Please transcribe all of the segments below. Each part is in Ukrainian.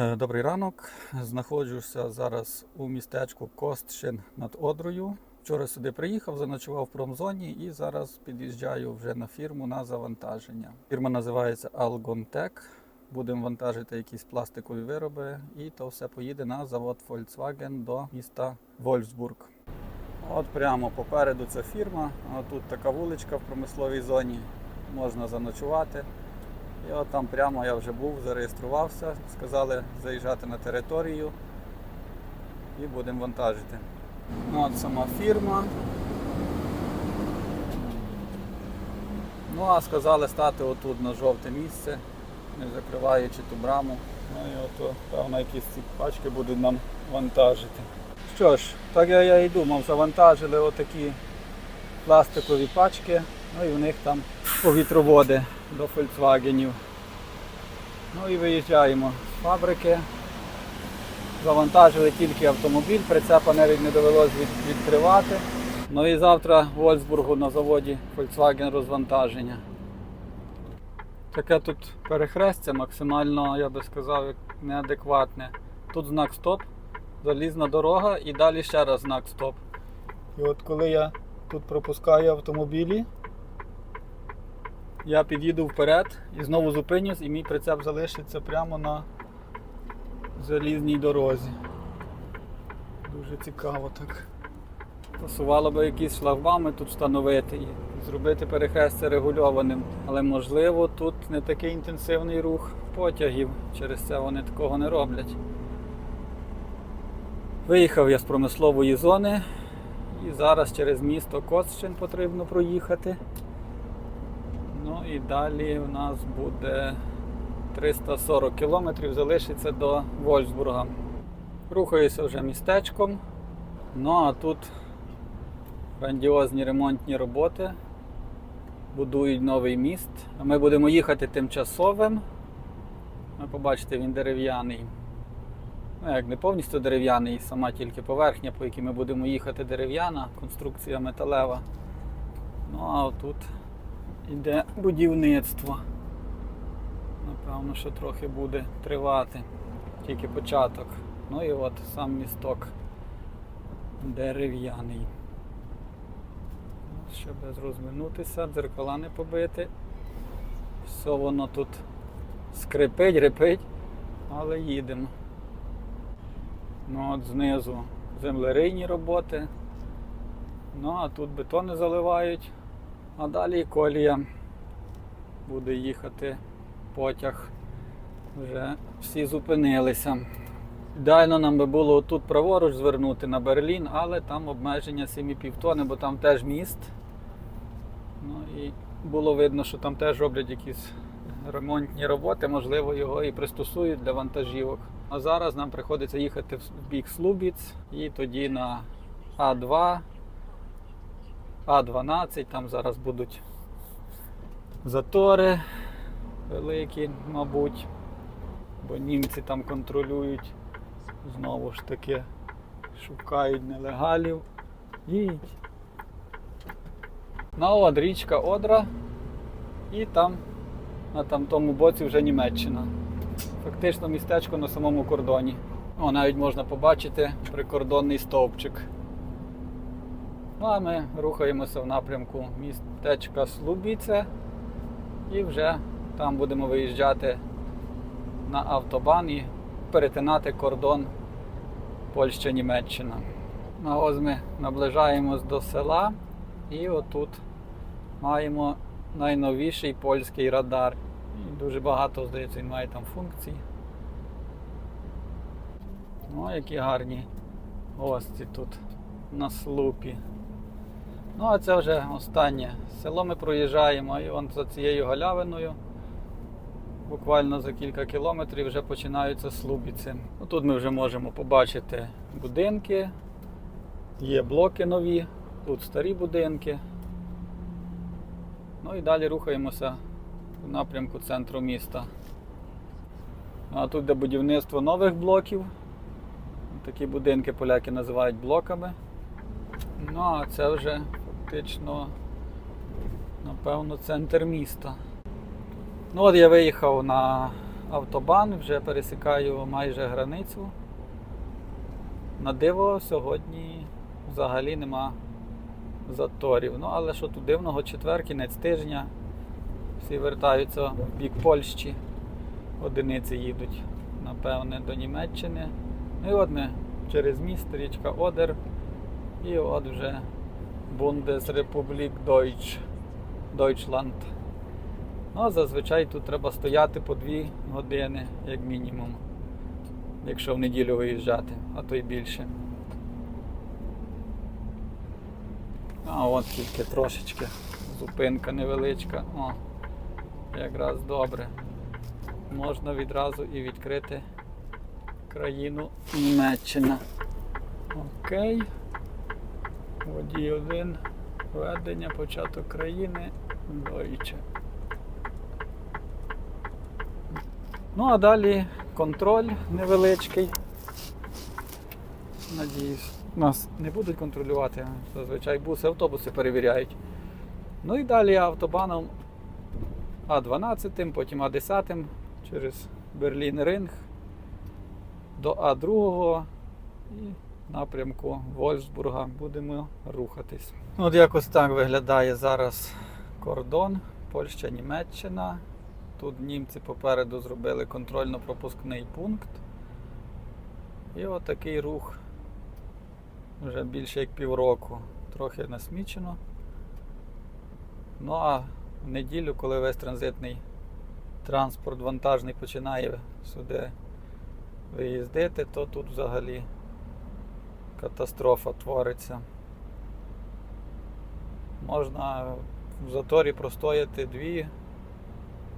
Е, Добрий ранок. Знаходжуся зараз у містечку Костшин над Одрою. Вчора сюди приїхав, заночував в промзоні і зараз під'їжджаю вже на фірму на завантаження. Фірма називається Algontech. Будемо вантажити якісь пластикові вироби, і то все поїде на завод Volkswagen до міста Вольфсбург. От прямо попереду ця фірма. Тут така вуличка в промисловій зоні. Можна заночувати. І от там прямо я вже був, зареєструвався, сказали заїжджати на територію і будемо вантажити. Ну, от сама фірма. Ну а сказали стати отут на жовте місце, не закриваючи ту браму. Ну і ото, певно, якісь ці пачки будуть нам вантажити. Що ж, так я, я і думав, завантажили отакі пластикові пачки, ну і в них там повітроводи до Volkswagenів. Ну і виїжджаємо з фабрики. Завантажили тільки автомобіль, прицепа навіть не довелося від, відкривати. Ну і завтра в Вольсбургу на заводі Volkswagen розвантаження. Таке тут перехрестя максимально, я би сказав, неадекватне. Тут знак стоп, залізна дорога і далі ще раз знак стоп. І от коли я тут пропускаю автомобілі, я під'їду вперед і знову зупинюсь, і мій прицеп залишиться прямо на залізній дорозі. Дуже цікаво так. Пасувало би якісь шлагбами тут встановити і зробити перехрестя регульованим. Але можливо тут не такий інтенсивний рух потягів. Через це вони такого не роблять. Виїхав я з промислової зони і зараз через місто Костчин потрібно проїхати. Ну і далі у нас буде 340 кілометрів, залишиться до Вольфсбурга. Рухаюся вже містечком. Ну а тут грандіозні ремонтні роботи. Будують новий міст. Ми будемо їхати тимчасовим. Ви побачите, він дерев'яний. Ну, як не повністю дерев'яний, сама тільки поверхня, по якій ми будемо їхати дерев'яна, конструкція металева. Ну а тут іде будівництво. Напевно, що трохи буде тривати. Тільки початок. Ну і от сам місток дерев'яний. Щоб розминутися, дзеркала не побити. Все воно тут скрипить, репить, але їдемо. Ну от знизу землерийні роботи. Ну а тут бетони заливають. А далі колія буде їхати потяг. Вже всі зупинилися. Ідеально нам би було тут праворуч звернути на Берлін, але там обмеження 7,5 тони, бо там теж міст. Ну і було видно, що там теж роблять якісь ремонтні роботи, можливо, його і пристосують для вантажівок. А зараз нам приходиться їхати в бік Слубіц і тоді на А2, А12, там зараз будуть затори великі, мабуть, бо німці там контролюють, знову ж таки шукають нелегалів. Їдь. Ну от річка Одра і там на там тому боці вже Німеччина. Фактично містечко на самому кордоні. О, навіть можна побачити прикордонний стовпчик. Ну а ми рухаємося в напрямку містечка Слубіце і вже там будемо виїжджати на автобан і перетинати кордон Польща-Німеччина. Ну, ось ми наближаємось до села і отут маємо найновіший польський радар. Дуже багато, здається, він має там функцій. Ну, які гарні гості тут на слупі. Ну, а це вже останнє село ми проїжджаємо і вон за цією галявиною. Буквально за кілька кілометрів вже починаються слубіці. Ну, Тут ми вже можемо побачити будинки, є блоки нові, тут старі будинки. Ну і далі рухаємося в напрямку центру міста. Ну, А тут де будівництво нових блоків. Такі будинки поляки називають блоками. Ну а це вже фактично, напевно, центр міста. Ну от я виїхав на автобан, вже пересікаю майже границю. На диво сьогодні взагалі нема заторів. Ну, але що тут дивного, четвер, кінець тижня. Всі вертаються в бік Польщі. Одиниці їдуть, напевне, до Німеччини. Ну і от ми через міст, річка Одер. І от вже Bundesrepublik Deutsch, Deutschland. Ну, а зазвичай тут треба стояти по 2 години, як мінімум, якщо в неділю виїжджати, а то й більше. А от тільки трошечки зупинка невеличка. О, якраз добре. Можна відразу і відкрити країну Німеччина. Окей. Водій один. Ведення, початок країни. Deutsche. Ну, а далі контроль невеличкий. Надіюсь, нас не будуть контролювати. Зазвичай буси, автобуси перевіряють. Ну і далі автобаном А12, потім А10 через Берлін Ринг до А2 і напрямку Вольфсбурга будемо рухатись. От якось так виглядає зараз кордон Польща-Німеччина. Тут німці попереду зробили контрольно-пропускний пункт. І отакий рух вже більше як півроку. Трохи насмічено. Ну а в неділю, коли весь транзитний транспорт вантажний починає сюди виїздити, то тут взагалі катастрофа твориться. Можна в заторі простояти 2,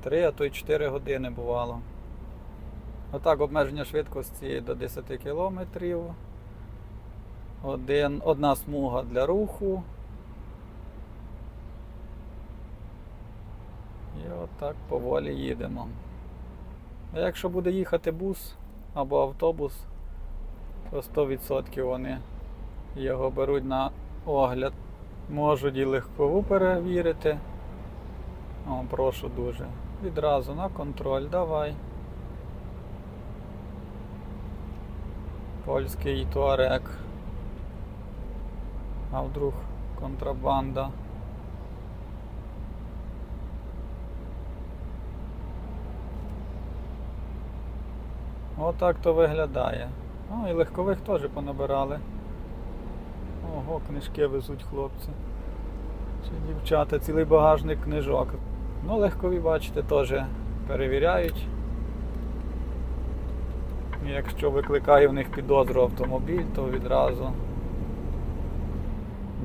3, а то й 4 години бувало. Отак обмеження швидкості до 10 км. Один, одна смуга для руху. І отак поволі їдемо. А якщо буде їхати бус або автобус, то 100% вони його беруть на огляд. Можуть і легкову перевірити. О, прошу дуже. Відразу на контроль, давай. Польський туарек. А вдруг контрабанда. Отак то виглядає. О, і легкових теж понабирали. Ого, книжки везуть хлопці. Чи дівчата, цілий багажник книжок. Ну, легкові, бачите, теж перевіряють. Якщо викликає в них підозру автомобіль, то відразу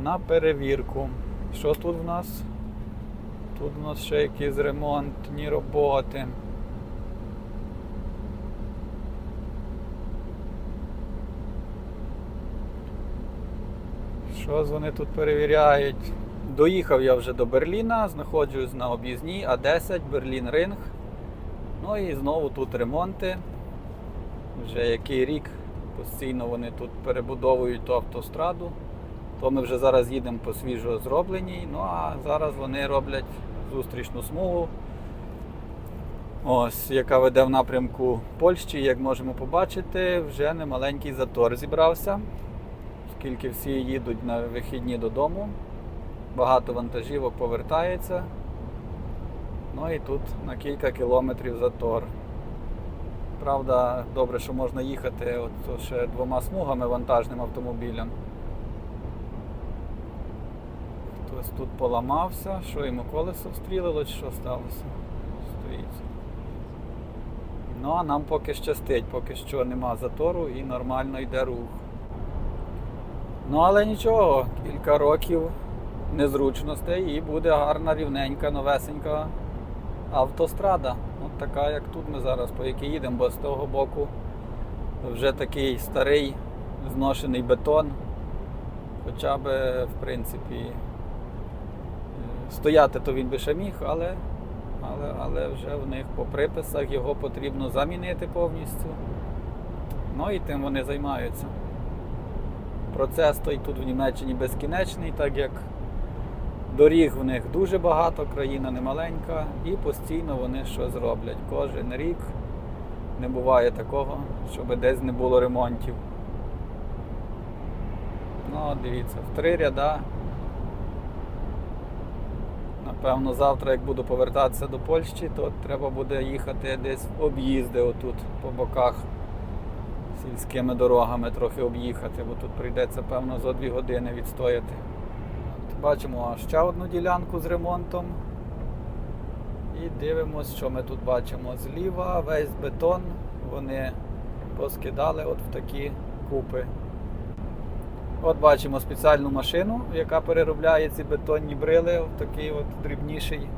на перевірку. Що тут в нас? Тут у нас ще якісь ремонтні роботи. Що вони тут перевіряють? Доїхав я вже до Берліна, знаходжусь на об'їзній А10, Берлін Ринг. Ну і знову тут ремонти. Вже який рік постійно вони тут перебудовують ту автостраду. То ми вже зараз їдемо по свіжо зробленій. Ну а зараз вони роблять зустрічну смугу. Ось, яка веде в напрямку Польщі, як можемо побачити, вже немаленький затор зібрався, оскільки всі їдуть на вихідні додому. Багато вантажівок повертається. Ну і тут на кілька кілометрів затор. Правда, добре, що можна їхати от ще двома смугами вантажним автомобілем. Хтось тут поламався, що йому колесо встрілило, чи що сталося? Стоїть. Ну а нам поки щастить, поки що нема затору і нормально йде рух. Ну але нічого, кілька років незручностей і буде гарна, рівненька, новесенька автострада. От така, як тут ми зараз, по якій їдемо, бо з того боку вже такий старий зношений бетон. Хоча б, в принципі, е, стояти то він би ще міг, але, але, але вже в них по приписах його потрібно замінити повністю. Ну і тим вони займаються. Процес той тут в Німеччині безкінечний, так як доріг в них дуже багато, країна немаленька, і постійно вони щось роблять. Кожен рік Не буває такого, щоб десь не було ремонтів. Ну, дивіться, в три ряда. Напевно, завтра, як буду повертатися до Польщі, то треба буде їхати десь в об'їзди отут по боках сільськими дорогами трохи об'їхати, бо тут прийдеться, певно, за дві години відстояти. От Бачимо ще одну ділянку з ремонтом. І дивимось, що ми тут бачимо. Зліва весь бетон вони поскидали от в такі купи. От бачимо спеціальну машину, яка переробляє ці бетонні брили в такий от дрібніший,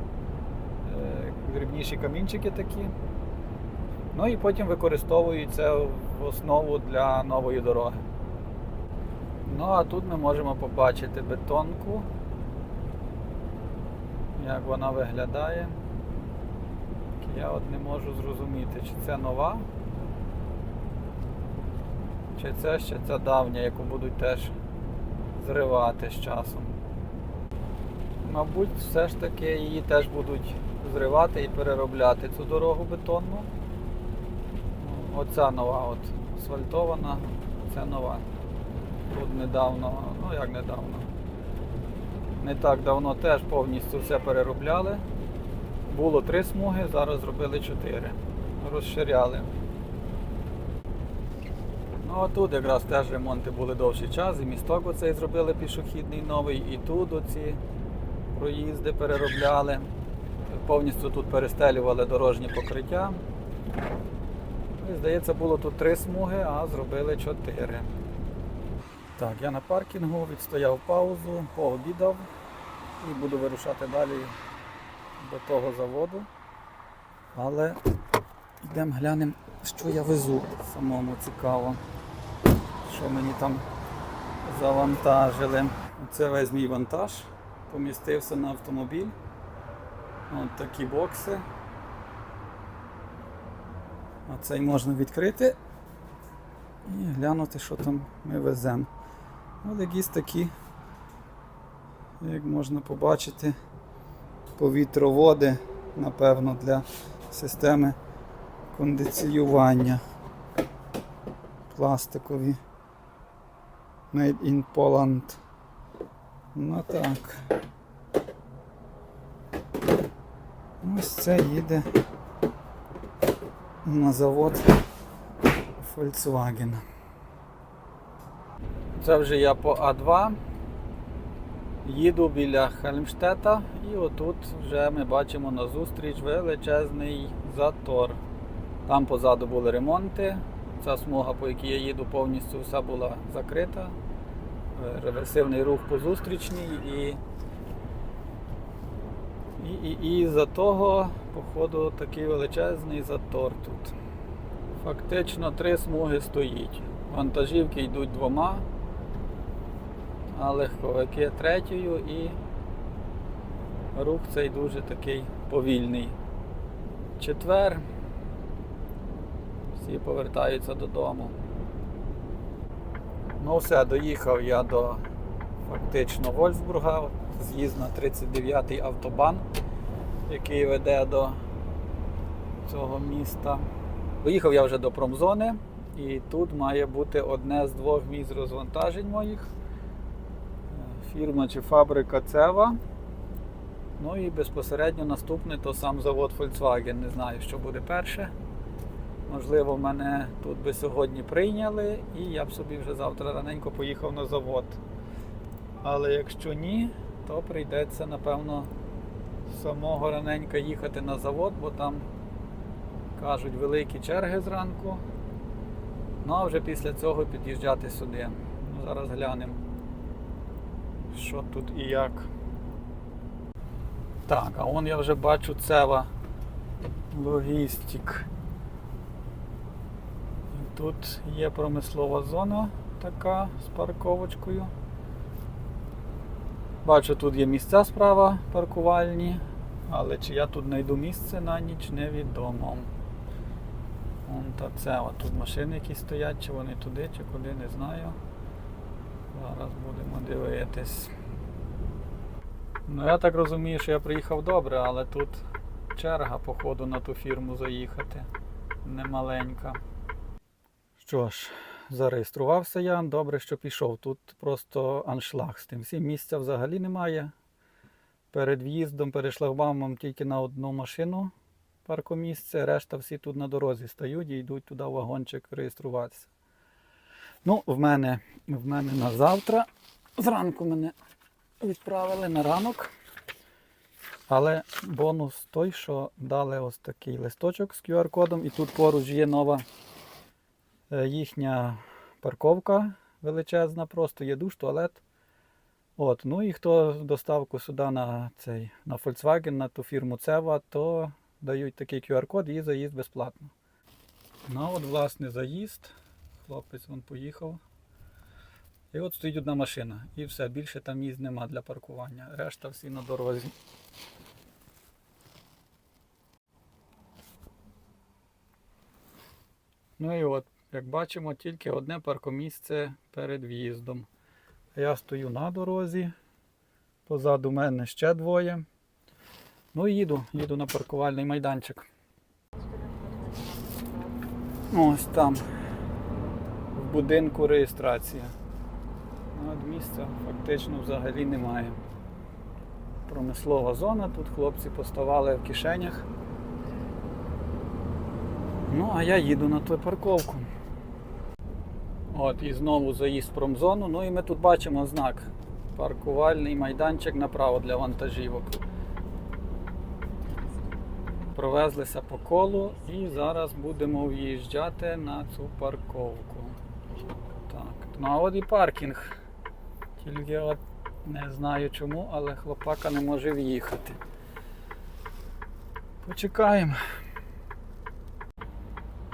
е, дрібніші камінчики такі. Ну і потім використовують це в основу для нової дороги. Ну а тут ми можемо побачити бетонку, як вона виглядає. Я от не можу зрозуміти, чи це нова, чи це ще ця давня, яку будуть теж зривати з часом. Мабуть, все ж таки її теж будуть зривати і переробляти цю дорогу бетонну. Оця нова, от асфальтована, це нова. Тут недавно, ну як недавно. Не так давно теж повністю все переробляли. Було три смуги, зараз зробили чотири. Розширяли. Ну а тут якраз теж ремонти були довший час, і місток оцей зробили пішохідний новий, і тут оці проїзди переробляли. Повністю тут перестелювали дорожні покриття. І, здається, було тут три смуги, а зробили чотири. Так, я на паркінгу відстояв паузу, пообідав і буду вирушати далі до того заводу. Але йдемо глянемо, що я везу. Самому цікаво, що мені там завантажили. Це весь мій вантаж. Помістився на автомобіль. От такі бокси. Оцей можна відкрити і глянути, що там ми веземо. Ось якісь такі, як можна побачити, повітроводи, напевно, для системи кондиціювання. Пластикові. Made in Poland. Ну так. Ось це їде на завод Volkswagen. Це вже я по А2. Їду біля Хельмштета і отут вже ми бачимо на зустріч величезний затор. Там позаду були ремонти. Ця смуга, по якій я їду, повністю вся була закрита. Е, Реверсивний рух по зустрічній і і, і, і за того, походу, такий величезний затор тут. Фактично три смуги стоїть. Вантажівки йдуть двома, а легковики третьою і рух цей дуже такий повільний. Четвер. Всі повертаються додому. Ну все, доїхав я до фактично Вольфсбурга, з'їзд на 39-й автобан, який веде до цього міста. Доїхав я вже до промзони, і тут має бути одне з двох місць розвантажень моїх. Фірма чи фабрика Цева. Ну і безпосередньо наступний то сам завод Volkswagen. Не знаю, що буде перше. Можливо, мене тут би сьогодні прийняли, і я б собі вже завтра раненько поїхав на завод. Але якщо ні, то прийдеться, напевно, самого раненька їхати на завод, бо там кажуть великі черги зранку. Ну а вже після цього під'їжджати сюди. Ну, Зараз глянемо, що тут і як. Так, а вон я вже бачу Цева Логістик. Тут є промислова зона така з парковочкою. Бачу, тут є місця справа паркувальні, але чи я тут знайду місце на ніч, невідомо. Вон та це, от тут машини якісь стоять, чи вони туди, чи куди, не знаю. Зараз будемо дивитись. Ну я так розумію, що я приїхав добре, але тут черга, походу, на ту фірму заїхати. немаленька. Що ж, зареєструвався я. Добре, що пішов. Тут просто аншлаг з тим. Всім місця взагалі немає. Перед в'їздом, перед шлагбаумом тільки на одну машину паркомісце, решта всі тут на дорозі стають і йдуть туди в вагончик реєструватися. Ну, в мене, в мене на завтра. Зранку мене відправили на ранок. Але бонус той, що дали ось такий листочок з QR-кодом, і тут поруч є нова їхня парковка величезна, просто є душ, туалет. От, ну і хто доставку сюди на цей на Volkswagen, на ту фірму Цева, то дають такий QR-код і заїзд безплатно. Ну от, власне, заїзд. Хлопець вон поїхав. І от стоїть одна машина. І все, більше там місць нема для паркування. Решта всі на дорозі. Ну і от, як бачимо, тільки одне паркомісце перед в'їздом. Я стою на дорозі. Позаду мене ще двоє. Ну і їду, їду на паркувальний майданчик. Ось там. В будинку реєстрація. От місця фактично взагалі немає. Промислова зона, тут хлопці поставали в кишенях. Ну, а я їду на ту парковку. От, і знову заїзд в промзону. Ну і ми тут бачимо знак. Паркувальний майданчик направо для вантажівок. Провезлися по колу і зараз будемо в'їжджати на цю парковку. Так, ну а от і паркінг. Тільки от не знаю чому, але хлопака не може в'їхати. Почекаємо.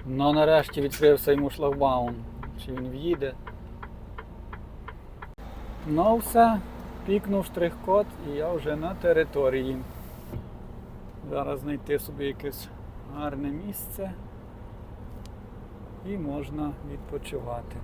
Ну нарешті відкрився йому шлагбаум. Чи він в'їде. Ну все, пікнув штрих-код і я вже на території. Зараз знайти собі якесь гарне місце і можна відпочивати.